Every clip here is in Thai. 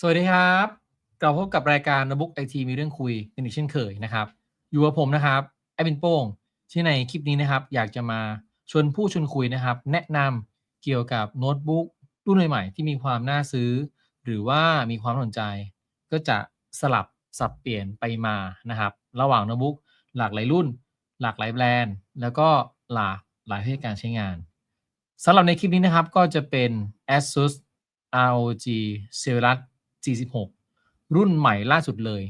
สวัสดีครับกลับพบกับรายการระบุกไอทีมีเรื่องคุยกันอีกเช่นเคยนะครับ อยู่กับผมนะครับไอเป็นโป้งที่ในคลิปนี้นะครับ อยากจะมาชวนผู้ชวนคุยนะครับ แนะนำเกี่ยวกับโน้ตบุ๊กรุ่นใหม่ๆที่มีความน่าซื้อ หรือว่ามีความสนใจ ก็จะสลับสับเปลี่ยนไปมานะครับ ระหว่างโน้ตบุ๊กหลากหลายรุ่น หลากหลายแบรนด์ แล้วก็หลากหลายให้การใช้งานสำหรับในคลิปนี้นะครับก็จะเป็น ASUS ROG Zephyrus G16 รุ่นใหม่ล่าสุดเลย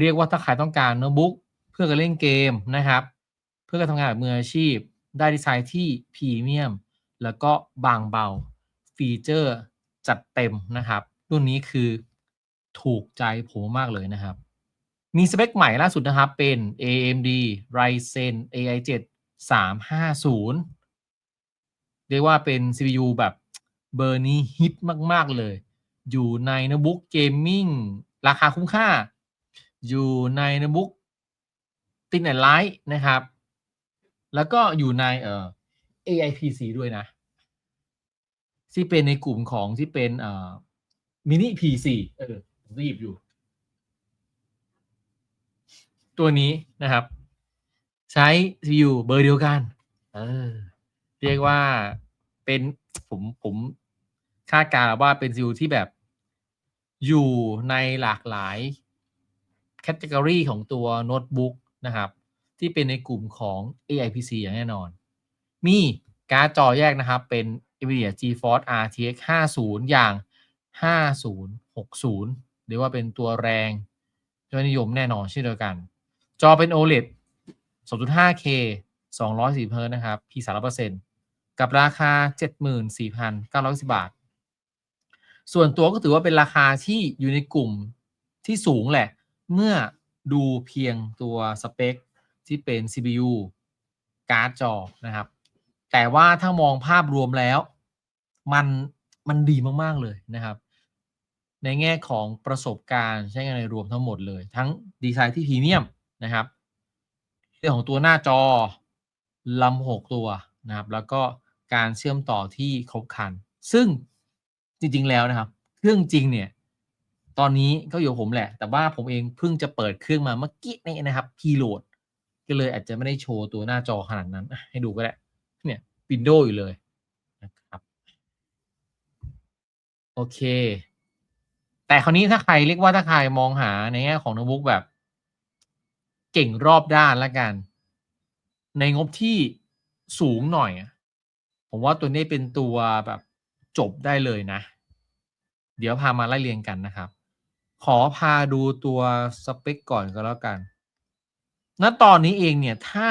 เรียกว่าถ้าใครต้องการโน้ตบุ๊กเพื่อการเล่นเกมนะครับ เพื่อการทำงานแบบมืออาชีพ ได้ดีไซน์ที่พรีเมียม แล้วก็บางเบา ฟีเจอร์จัดเต็มนะครับ รุ่นนี้คือถูกใจผมมากเลยนะครับ มีสเปคใหม่ล่าสุดนะครับ เป็น AMD Ryzen AI 7 350 เรียกว่าเป็น CPU แบบเบอร์นี้ฮิตมาก ๆ เลย อยู่ในโน้ตบุ๊กเกมมิ่งราคาคุ้มค่า อยู่ในโน้ตบุ๊กตินแอนไลท์นะครับ แล้วก็อยู่ในเอ่อ AI PC ด้วยนะ ที่เป็นในกลุ่มของที่เป็นเอ่อมินิ PC เออผมจะหยิบอยู่ ตัวนี้นะครับ ใช้ CPU เบอร์เดียวกัน เออ เรียกว่าเป็นผมผมคาดการณ์ว่าเป็น CPU ที่แบบ อยู่ในหลากหลายแคตตากรีของตัวโน้ตบุ๊กนะครับ ที่เป็นในกลุ่มของ AI PC อย่างแน่นอน มีการ์ดจอแยกนะครับ เป็น NVIDIA GeForce RTX 50 อย่าง 5060เรียกว่าเป็นตัวแรงยอดนิยมแน่นอนเช่นเดียวกัน จอเป็น OLED 2.5K 240 Hz นะครับ P 300%กับราคา 74,990บาท ส่วนตัวก็ถือว่าเป็นราคาที่อยู่ในกลุ่มที่สูงแหละ เมื่อดูเพียงตัวสเปคที่เป็น CPU การ์ดจอนะครับ แต่ว่าถ้ามองภาพรวมแล้ว มันมันดีมาก ๆ เลยนะครับ ในแง่ของประสบการณ์ใช้งานในรวมทั้งหมดเลย ทั้งดีไซน์ที่พรีเมียมนะครับ เรื่องของตัวหน้าจอลำหกตัวนะครับ แล้วก็การเชื่อมต่อที่ครบครัน ซึ่ง จริง ๆ แล้วนะครับ เครื่องจริงเนี่ย ตอนนี้ก็อยู่กับผมแหละ แต่ว่าผมเองเพิ่งจะเปิดเครื่องมาเมื่อกี้นี่นะครับพีโหลดก็เลยอาจจะไม่ได้โชว์ตัวหน้าจอขนาดนั้น ให้ดูก็ได้เนี่ยวินโดว์อยู่เลยนะครับโอเค แต่คราวนี้ถ้าใครเรียกว่าถ้าใครมองหาในแง่ของโน้ตบุ๊กแบบ เก่งรอบด้านละกัน ในงบที่สูงหน่อย ผมว่าตัวนี้เป็นตัวแบบ จบได้เลยนะ เดี๋ยวพามาไล่เรียงกันนะครับ ขอพาดูตัวสเปคก่อนก็แล้วกัน ณ ตอนนี้เองเนี่ย ถ้า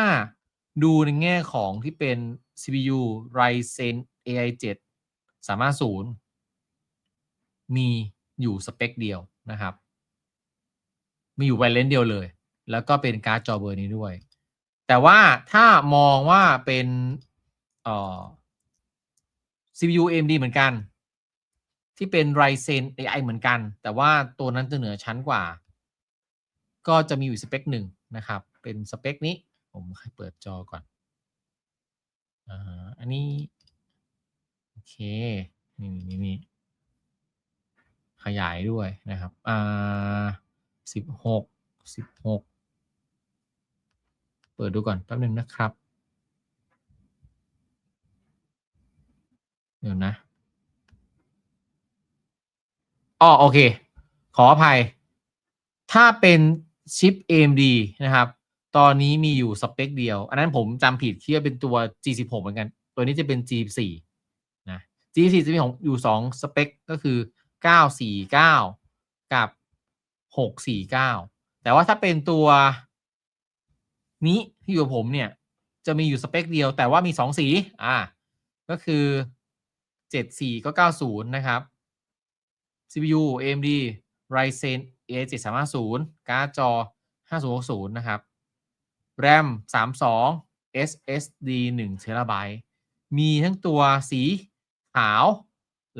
ดูในแง่ของที่เป็น CPU Ryzen AI 7 350มีอยู่สเปคเดียวนะครับ มีอยู่ไวเลนเดียวเลย แล้วก็เป็นการ์ดจอเบอร์นี้ด้วย แต่ว่าถ้ามองว่าเป็นเอ่อ CPU AMD เหมือนกัน ที่เป็น Ryzen AI เหมือนกัน แต่ว่าตัวนั้นจะเหนือชั้นกว่า ก็จะมีอยู่สเปคหนึ่งนะครับ เป็นสเปคนี้ ผมเปิดจอก่อนอันนี้ โอเค นี่นี่นี่ขยายด้วยนะครับ อ่าสิบหกสิบหก เปิดดูก่อนแป๊บหนึ่งนะครับ เดี๋ยวนะอ๋อโอเค ขออภัย ถ้าเป็นชิป AMD นะครับ ตอนนี้มีอยู่สเปคเดียว อันนั้นผมจำผิดที่ว่าเป็นตัว G16 เหมือนกัน ตัวนี้จะเป็น G4 นะ G4 จะมีของอยู่ 2 สเปคก็คือ 949 กับ 649 แต่ว่าถ้าเป็นตัวนี้ที่อยู่ผมเนี่ย จะมีอยู่สเปคเดียวแต่ว่ามี 2 สี อ่า ก็คือ 74 ก็ 90 นะครับ CPU AMD Ryzen A7 350การ์ดจอ 5060 นะครับ RAM 32 SSD 1 TB มีทั้งตัวสีขาว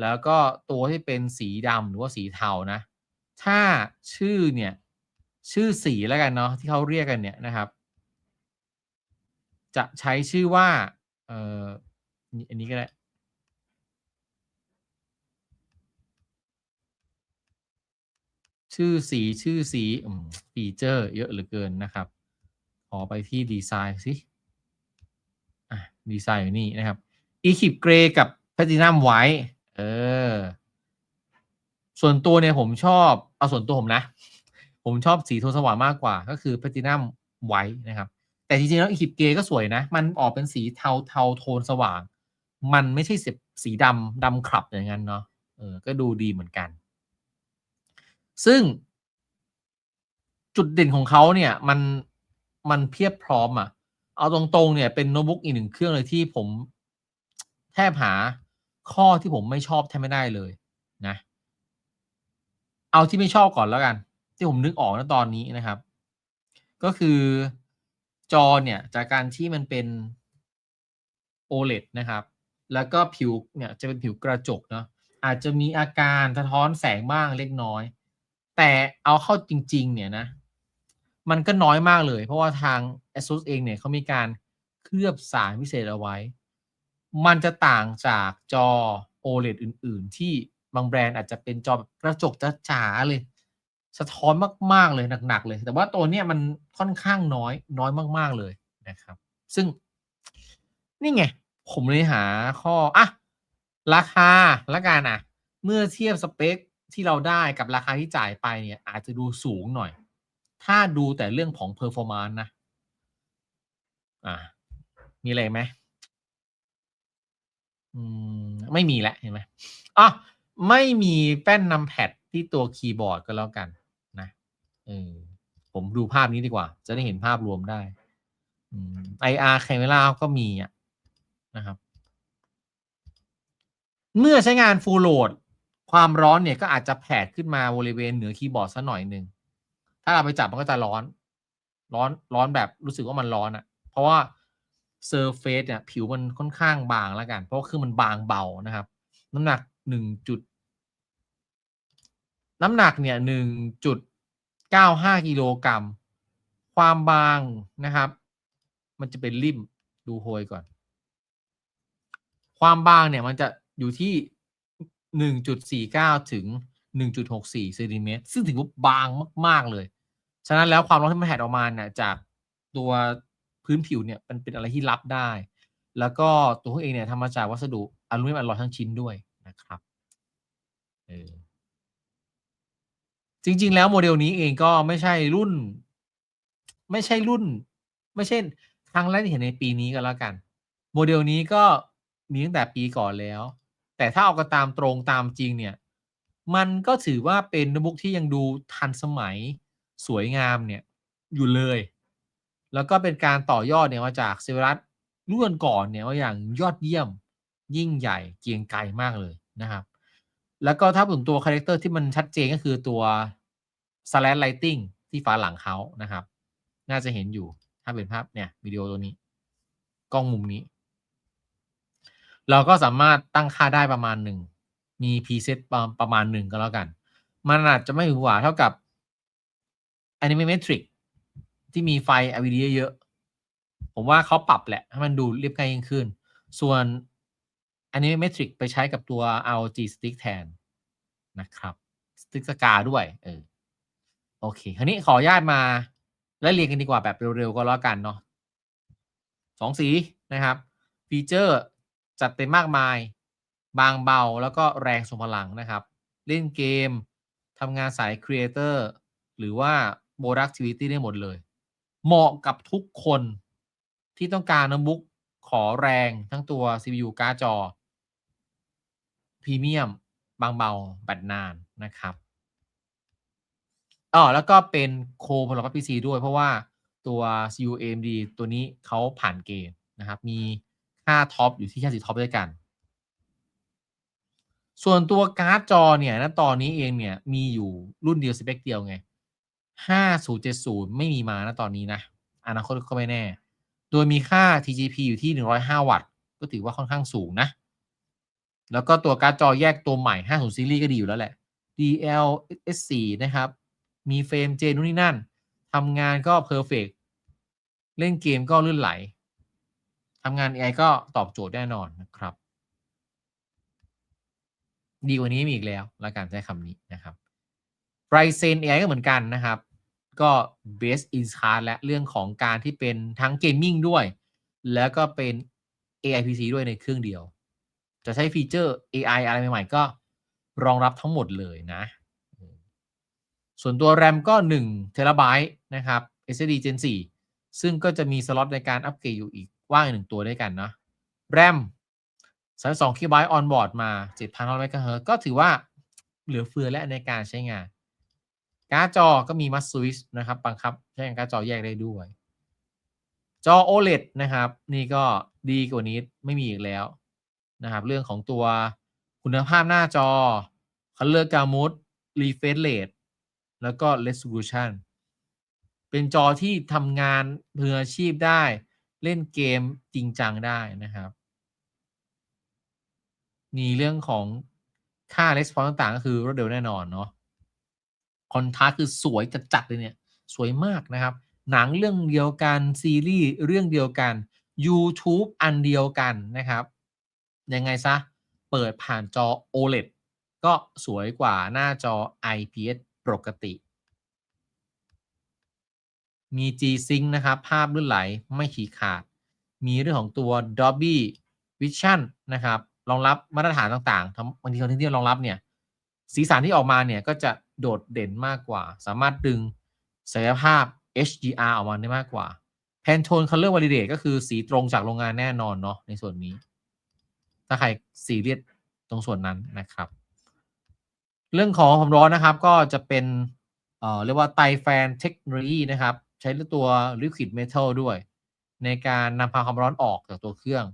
แล้วก็ตัวที่เป็นสีดำหรือว่าสีเทานะ ถ้าชื่อเนี่ย ชื่อสีแล้วกันเนาะที่เขาเรียกกันเนี่ยนะครับ จะใช้ชื่อว่า เอ่อ อันนี้ก็ได้ ชื่อสีชื่อสีฟีเจอร์ เยอะเหลือเกินนะครับ ขอไปที่ดีไซน์สิอะดีไซน์อยู่นี่นะครับ e k i p Gray กับ Platinum White เออ ส่วนตัวเนี่ยผมชอบเอาส่วนตัวผมนะ ผมชอบสีโทนสว่างมากกว่า ก็คือ Platinum White นะครับ แต่จริงๆแล้ว e k i p Gray ก็สวยนะ มันออกเป็นสีเทาเทาโทนสว่าง มันไม่ใช่สีสีดำดำคลับอย่างนั้นเนาะเออ ก็ดูดีเหมือนกัน ซึ่ง จุดเด่นของเขาเนี่ยมันมันเพียบพร้อมอะเอาตรงๆ เนี่ยเป็นโน้ตบุ๊กอีกหนึ่งเครื่องเลยที่ผมแทบหาข้อที่ผมไม่ชอบแทบไม่ได้เลยนะ เอาที่ไม่ชอบก่อนแล้วกัน ที่ผมนึกออกณตอนนี้นะครับ ก็คือจอเนี่ยจากการที่มันเป็น OLED นะครับ แล้วก็ผิวเนี่ยจะเป็นผิวกระจกเนาะอาจจะมีอาการสะท้อนแสงบ้างเล็กน้อย แต่เอาเข้าจริง ๆ เนี่ยนะ มันก็น้อยมากเลย เพราะว่าทาง ASUS เองเนี่ยเขามีการเคลือบสารพิเศษเอาไว้ มันจะต่างจากจอ OLED อื่น ๆ ที่บางแบรนด์อาจจะเป็นจอแบบกระจกจ๋าๆเลย สะท้อนมาก ๆ เลยหนัก ๆ เลย แต่ว่าตัวเนี้ยมันค่อนข้างน้อยน้อยมาก ๆ เลยนะครับ ซึ่ง นี่ไง ผมเลยหาข้ออะราคาล้วกันอะ เมื่อเทียบสเปก ที่เราได้กับราคาที่จ่ายไปเนี่ย อาจจะดูสูงหน่อย ถ้าดูแต่เรื่องของ performance นะ อ่า มีอะไรไหม?อืม ไม่มีแล้วเห็นไหม?อ้อไม่มีแป้น numpad ที่ตัวคีย์บอร์ดก็แล้วกัน นะเออผมดูภาพนี้ดีกว่า จะได้เห็นภาพรวมได้อืม IR Camera ก็มีอะนะครับ เมื่อใช้งาน Full Load ความร้อนเนี่ยก็อาจจะแผดขึ้นมาบริเวณเหนือคีย์บอร์ดสักหน่อยหนึ่งถ้าเราไปจับมันก็จะร้อน ร้อนร้อนแบบรู้สึกว่ามันร้อนอะเพราะว่าเซอร์เฟซเนี่ยผิวมันค่อนข้างบางแล้วกัน เพราะคือมันบางเบานะครับ น้ำหนัก1จุดน้ำหนักเนี่ย1.95กิโลกรัม ความบางนะครับ มันจะเป็นริมดูโพยก่อน ความบางเนี่ยมันจะอยู่ที่ 1.49 ถึง 1.64เซนติเมตรซึ่งถือว่าบางมาก ๆ เลย ฉะนั้นแล้วความร้อนที่มันแผดออกมาเนี่ยจากตัวพื้นผิวเนี่ยมันเป็นอะไรที่รับได้ แล้วก็ตัวเขาเองเนี่ยทำมาจากวัสดุอลูมิเนียมอลลอยทั้งชิ้นด้วยนะครับเออจริง ๆ แล้วโมเดลนี้เองก็ไม่ใช่รุ่น ไม่ใช่รุ่น ไม่ใช่ครั้งแรกที่เห็นในปีนี้ก็แล้วกัน โมเดลนี้ก็มีตั้งแต่ปีก่อนแล้ว แต่ถ้าเอากันตามตรงตามจริงเนี่ย มันก็ถือว่าเป็นโน้ตบุ๊กที่ยังดูทันสมัยสวยงามเนี่ยอยู่เลย แล้วก็เป็นการต่อยอดเนี่ยมาจาก Zephyrus รุ่นก่อนเนี่ยว่าอย่างยอดเยี่ยมยิ่งใหญ่เกียงไกรมากเลยนะครับ แล้วก็ถ้าถึงตัวคาแรกเตอร์ที่มันชัดเจนก็คือตัว Slash Lighting ที่ฝาหลังเขานะครับ น่าจะเห็นอยู่ถ้าเป็นภาพเนี่ยวิดีโอตัวนี้ กล้องมุมนี้ เราก็สามารถตั้งค่าได้ประมาณหนึ่ง มี preset ประประมาณหนึ่งก็แล้วกัน มันอาจจะไม่หวือหวาเท่ากับ Animatrix ที่มีไฟ LED เยอะๆผมว่าเขาปรับแหละ ให้มันดูเรียบง่ายยิ่งขึ้น ส่วน Animatrix ไปใช้กับตัว ROG Stick แทนนะครับ Stick SCA ด้วย เออ โอเค คราวนี้ขออนุญาตมาไล่เรียงกันดีกว่าแบบเร็วๆ ก็แล้วกันเนาะ2สีนะครับ ฟีเชอร์ จัดเต็มมากมาย บางเบาแล้วก็แรงทรงพลังนะครับ เล่นเกมทำงานสาย Creator หรือว่า Productivity ได้หมดเลย เหมาะกับทุกคนที่ต้องการโน้ตบุ๊กขอแรงทั้งตัว CPU การ์ดจอพรีเมียม บางเบาแบตนานนะครับอ้อแล้วก็เป็น Core พลังวัด PC ด้วยเพราะว่าตัว CU AMD ตัวนี้เขาผ่านเกณฑ์นะครับ มี ค่าท็อปอยู่ที่แค่4ท็อปด้วยกัน ส่วนตัวการ์ดจอเนี่ยณตอนนี้เองเนี่ยมีอยู่รุ่นเดียวสเปกเดียวไง5070ไม่มีมาณตอนนี้นะอนาคตก็ไม่แน่ โดยมีค่า TGP อยู่ที่105วัตต์ ก็ถือว่าค่อนข้างสูงนะ แล้วก็ตัวการ์ดจอแยกตัวใหม่50ซีรีส์ก็ดีอยู่แล้วแหละ DLSS4 นะครับ มีเฟรมเจนู่นนี่นั่นทำงานก็เพอร์เฟกต์เล่นเกมก็ลื่นไหล ทำงาน AI ก็ตอบโจทย์แน่นอนนะครับ ดีกว่านี้มีอีกแล้วล้วกันใช้คำนี้นะครับ Ryzen AI ก็เหมือนกันนะครับ ก็ best in class และเรื่องของการที่เป็นทั้งเกมมิ่งด้วย แล้วก็เป็น AI PC ด้วยในเครื่องเดียว จะใช้ฟีเจอร์ AI อะไรใหม่ๆ ก็รองรับทั้งหมดเลยนะ ส่วนตัว RAM ก็1 t b นะครับ SSD Gen 4 ซึ่งก็จะมีสล็อตในการอัปเกรดอยู่อีก ว่างอีกหนึ่งตัวด้วยกันเนาะ RAM 32 KB on board มา7,500 MHz ก็ถือว่าเหลือเฟือและในการใช้งาน การ์ดจอก็มีมัสซิสนะครับบังคับใช้งานการ์ดจอแยกได้ด้วย จอ OLED นะครับ นี่ก็ดีกว่านี้ไม่มีอีกแล้วนะครับ เรื่องของตัวคุณภาพหน้าจอ Color Gamut Refresh Rate แล้วก็ Resolution เป็นจอที่ทำงานมืออาชีพได้ เล่นเกมจริงจังได้นะครับ มีเรื่องของค่า response ต่างๆ ก็คือรวดเร็วแน่นอนเนาะคอนทราคือสวยจัดๆเลยเนี่ย สวยมากนะครับ หนังเรื่องเดียวกัน ซีรีส์เรื่องเดียวกัน YouTube อันเดียวกันนะครับ ยังไงซะ เปิดผ่านจอ OLED ก็สวยกว่าหน้าจอ IPS ปกติ มี G-Sync นะครับ ภาพลื่นไหลไม่ขีดขาด มีเรื่องของตัว Dolby Vision นะครับรองรับมาตรฐานต่างๆบางทีคนที่รองรับเนี่ยสีสันที่ออกมาเนี่ยก็จะโดดเด่นมากกว่า สามารถดึงศักยภาพ HDR ออกมาได้มากกว่า Pantone Color Validate ก็คือสีตรงจากโรงงานแน่นอนเนาะในส่วนนี้ ถ้าใครซีเรียสตรงส่วนนั้นนะครับ เรื่องของความร้อนนะครับก็จะเป็นเอ่อเรียกว่าไตแฟนเทคโนโลยีนะครับ ใช้ตัว Liquid Metal ด้วย ในการนำพาความร้อนออกจากตัวเครื่อง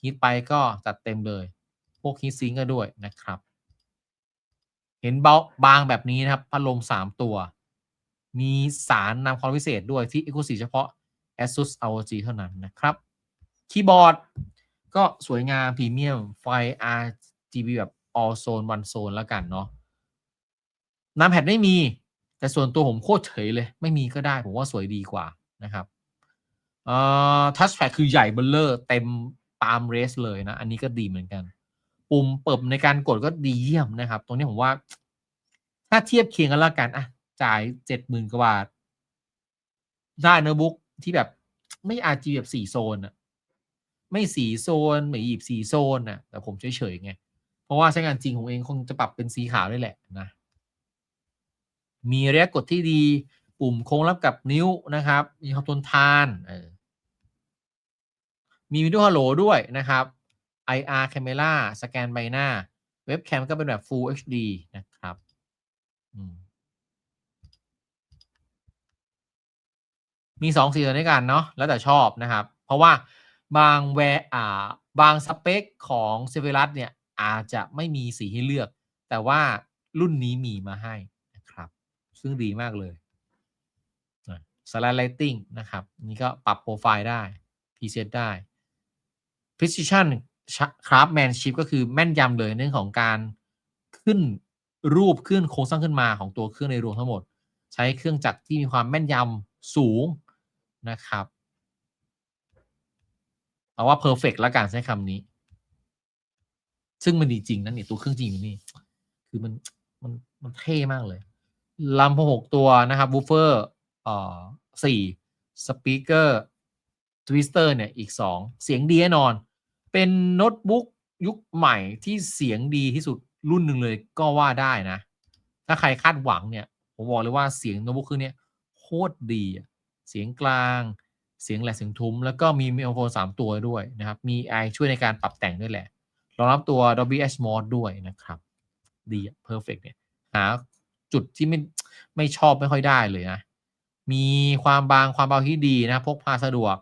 ฮีทไปก็จัดเต็มเลย พวกฮีทซิงก็ด้วยนะครับ เห็นเบาบางแบบนี้นะครับพัดลม 3 ตัว มีสารนำความพิเศษด้วยที่ Exclusive เฉพาะ ASUS ROG เท่านั้นนะครับ คีย์บอร์ดก็สวยงามพรีเมียมไฟ RGB แบบ all zone one zone แล้วกันเนาะน้ำแพดไม่มี แต่ส่วนตัวผมโคตรเฉยเลย ไม่มีก็ได้ผมว่าสวยดีกว่านะครับเอ่อทัชแพดคือใหญ่เบลเลอร์เต็มตามเรสเลยนะ อันนี้ก็ดีเหมือนกัน ปุ่มเปิบในการกดก็ดีเยี่ยมนะครับ ตรงนี้ผมว่า ถ้าเทียบเคียงกันแล้วกันอะจ่ายเจ็ดหมื่นกว่าบาท ได้โน้ตบุ๊กที่แบบไม่ RG แบบสี่โซนอะไม่สีโซนไม่หยิบสีโซนน่ะแต่ผมเฉยๆไง เพราะว่าใช้งานจริงผมเองคงจะปรับเป็นสีขาวนี่แหละนะ มีระยะกดที่ดี ปุ่มโค้งรับกับนิ้วนะครับ มีความทนทานมีวิดีโอฮัลโหลด้วยนะครับ IR Camera สแกนใบหน้า เว็บแคมก็เป็นแบบ Full HD นะครับมีสองสีด้วยกันเนาะแล้วแต่ชอบนะครับ เพราะว่าบางแวร์อ่าบางสเปคของเซเวรัสเนี่ยอาจจะไม่มีสีให้เลือก แต่ว่ารุ่นนี้มีมาให้ ซึ่งดีมากเลยสไลด์ไลติ้งนะครับ นี่ก็ปรับโปรไฟล์ได้พ e เซตได้ precision craftsmanship ก็คือแม่นยำเลยเรื่องของการขึ้นรูปขึ้นโครงสร้างขึ้นมาของตัวเครื่องในรวมทั้งหมด ใช้เครื่องจักรที่มีความแม่นยำสูงนะครับเอาว่า perfect แล้วกันใช้คำนี้ ซึ่งมันดีจริงนะเนี่ยตัวเครื่องจริงอยู่นี่ คือมันมันมันเท่มากเลย ลำโพงหกตัวนะครับบูฟเฟอร์เอ่อสี่สปีกเกอร์ทวิสเตอร์เนี่ยอีกสองเสียงดีแน่นอน เป็นโน้ตบุ๊กยุคใหม่ที่เสียงดีที่สุดรุ่นหนึ่งเลยก็ว่าได้นะ ถ้าใครคาดหวังเนี่ย ผมบอกเลยว่าเสียงโน้ตบุ๊กเครื่องนี้โคตรดี เสียงกลางเสียงแหลกเสียงทุ้ม แล้วก็มีไมโครโฟนสามตัวด้วยนะครับ มีไอช่วยในการปรับแต่งด้วยแหละรองรับตัว Dolby Atmos ด้วยนะครับ ดีอะ perfect เนี่ยหา จุดที่ไม่ไม่ชอบไม่ค่อยได้เลยนะ มีความบางความเบาที่ดีนะ พกพาสะดวก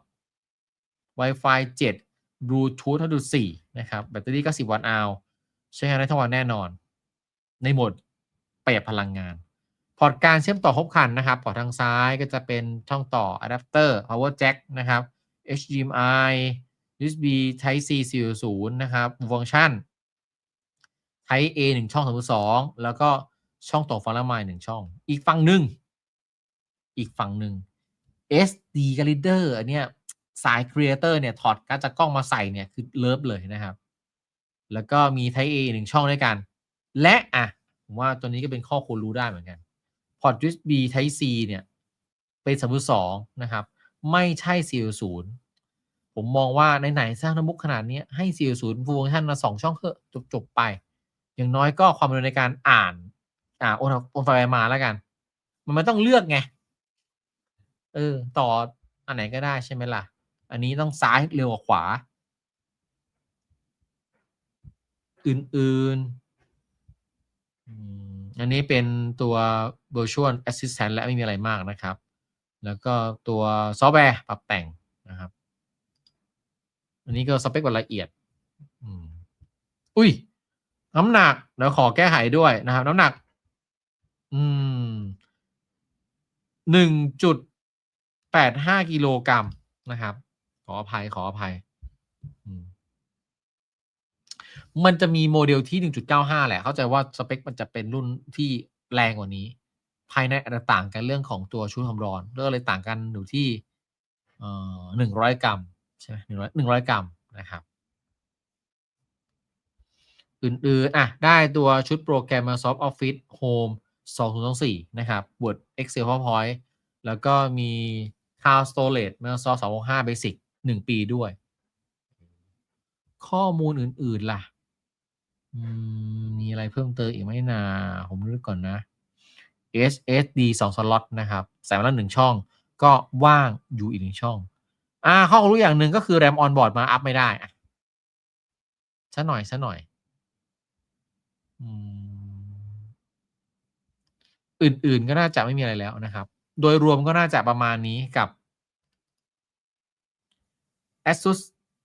Wi-Fi 7 Bluetooth 5.4นะครับ แบตเตอรี่ก็10วัตต์อาวใช้งานได้ทั้งวันแน่นอน ในโหมดประหยัดพลังงาน พอร์ตการเชื่อมต่อครบคันนะครับ พอร์ตทางซ้ายก็จะเป็นช่องต่ออะแดปเตอร์ power jack นะครับ HDMI USB Type C 4.0 นะครับ ฟังก์ชัน Type A 1 ช่อง 2.2 แล้วก็ ช่องต่อฟังละไมหนึ่งช่อง อีกฝั่งหนึ่งอีกฝั่งหนึ่ง SD card reader อันเนี้ยสาย Creator เนี่ยถอดการ์ดจากกล้องมาใส่เนี่ยคือเลิฟเลยนะครับ แล้วก็มี Type A หนึ่งช่องด้วยกัน และอะผมว่าตัวนี้ก็เป็นข้อควรรู้ได้เหมือนกันพอร์ต USB Type C เนี่ย เป็นสมุดสองนะครับ ไม่ใช่ 4.0 ผมมองว่าไหนๆสร้างโน้ตบุ๊กขนาดเนี้ยให้ 4.0ฟังก์ชันมาสองช่องเถอะจบๆไป อย่างน้อยก็ความเร็วในการอ่าน อ่าโอนโอนไฟล์มาแล้วกัน มันไม่ต้องเลือกไง เออ ต่ออันไหนก็ได้ใช่ไหมล่ะ อันนี้ต้องซ้ายเร็วกว่าขวา อื่นๆอันนี้เป็นตัว virtual assistant และไม่มีอะไรมากนะครับ แล้วก็ตัวซอฟต์แวร์ปรับแต่งนะครับ อันนี้ก็สเปคแบบละเอียดอุ้ย น้ำหนักเดี๋ยวขอแก้ไขด้วยนะครับ น้ำหนัก อืม หนึ่งจุดแปดห้ากิโลกรัมนะครับ ขออภัยขออภัย มันจะมีโมเดลที่1.95แหละ เข้าใจว่าสเปค มันจะเป็นรุ่นที่แรงกว่านี้ ภายในอาจจะต่างกันเรื่องของตัวชุดความร้อนก็เลยต่างกันอยู่ที่เอ่อ100กรัมใช่ไหม100 100กรัมนะครับ อื่นๆอะได้ตัวชุดโปรแกรม Microsoft Office Home 2024 นะครับ Word Excel PowerPoint แล้วก็มี Cloud Storage Microsoft 365 Basic 1 ปีด้วย ข้อมูลอื่น ๆ ล่ะมีอะไรเพิ่มเติมอีกไหมนะผมนึกก่อนนะ SSD 2สล็อตนะครับใส่มาแล้วหนึ่งช่อง ก็ว่างอยู่อีกหนึ่งช่อง อ่า ข้อรู้อย่างหนึ่งก็คือ RAM on board มาอัพไม่ได้อะซะหน่อยซะหน่อย อืม อื่น ๆ ก็น่าจะไม่มีอะไรแล้วนะครับ โดยรวมก็น่าจะประมาณนี้กับ ASUS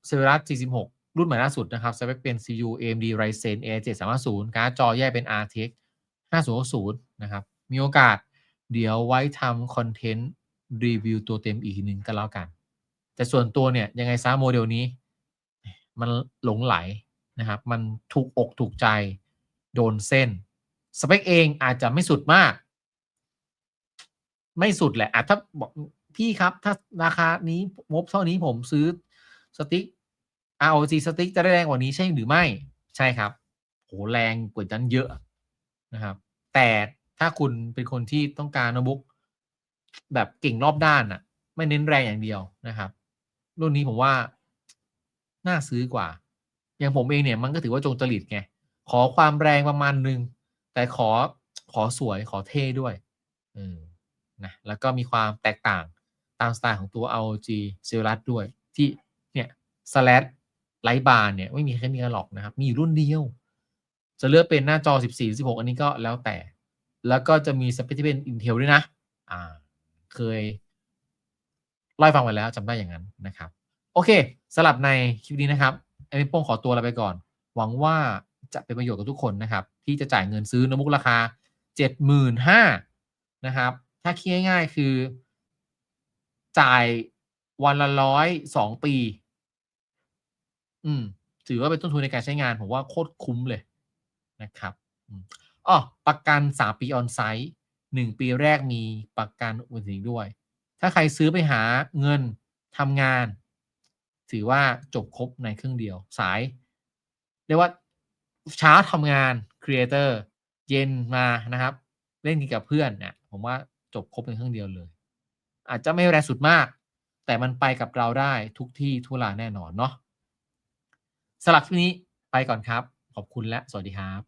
Zephyrus G16 รุ่นใหม่ล่าสุดนะครับสเปคเป็น CPU AMD Ryzen A730 การ์ดจอแยกเป็น RTX 5060 นะครับ มีโอกาสเดี๋ยวไว้ทำคอนเทนต์รีวิวตัวเต็มอีกหนึ่งก็แล้วกัน แต่ส่วนตัวเนี่ยยังไงซะโมเดลนี้ มันหลงไหลนะครับ มันถูกอกถูกใจโดนเส้น สเปคเองอาจจะไม่สุดมาก ไม่สุดแหละอาจถ้าบอกพี่ครับถ้าราคานี้งบเท่านี้ผมซื้อสติ๊ก ROG สติ๊กจะได้แรงกว่านี้ใช่หรือไม่ใช่ครับโหแรงกว่านั้นเยอะนะครับ แต่ถ้าคุณเป็นคนที่ต้องการโน้ตบุ๊กแบบเก่งรอบด้านน่ะไม่เน้นแรงอย่างเดียวนะครับ รุ่นนี้ผมว่าน่าซื้อกว่า อย่างผมเองเนี่ยมันก็ถือว่าจงจริตไงขอความแรงประมาณหนึ่ง แต่ขอขอสวยขอเท่ด้วยนะแล้วก็มีความแตกต่างตามสไตล์ของตัว ROG Zephyrus ด้วย ที่เนี่ย slash ไลท์บาร์เนี่ย ไม่มีแค่นี้หรอกนะครับ มีอยู่รุ่นเดียว จะเลือกเป็นหน้าจอ 14 16 อันนี้ก็แล้วแต่ แล้วก็จะมีสเปคที่เป็น Intel ด้วยนะ อ่า เคยเล่าให้ฟังไปแล้วจำได้อย่างนั้นนะครับ โอเคสำหรับในคลิปนี้นะครับไอ้ป้งขอตัวลาไปก่อน หวังว่า จะเป็นประโยชน์กับทุกคนนะครับ ที่จะจ่ายเงินซื้อโน้ตบุ๊กราคา 75,000นะครับ ถ้าคิดง่ายๆคือ จ่ายวันละร้อยสองปี อืม ถือว่าเป็นต้นทุนในการใช้งาน ผมว่าโคตรคุ้มเลยนะครับอืมอ้อประกัน3ปีออนไซต์1ปีแรกมีประกันอุบัติเหตุด้วย ถ้าใครซื้อไปหาเงินทำงาน ถือว่าจบครบในเครื่องเดียว สาย เรียกว่า เช้าทำงานครีเอเตอร์เย็นมานะครับ เล่นกินกับเพื่อนเนี่ยผมว่าจบครบในเครื่องเดียวเลย อาจจะไม่แรงสุดมาก แต่มันไปกับเราได้ทุกที่ทุกลาแน่นอนเนาะสำหรับคลิปนี้ไปก่อนครับ ขอบคุณและสวัสดีครับ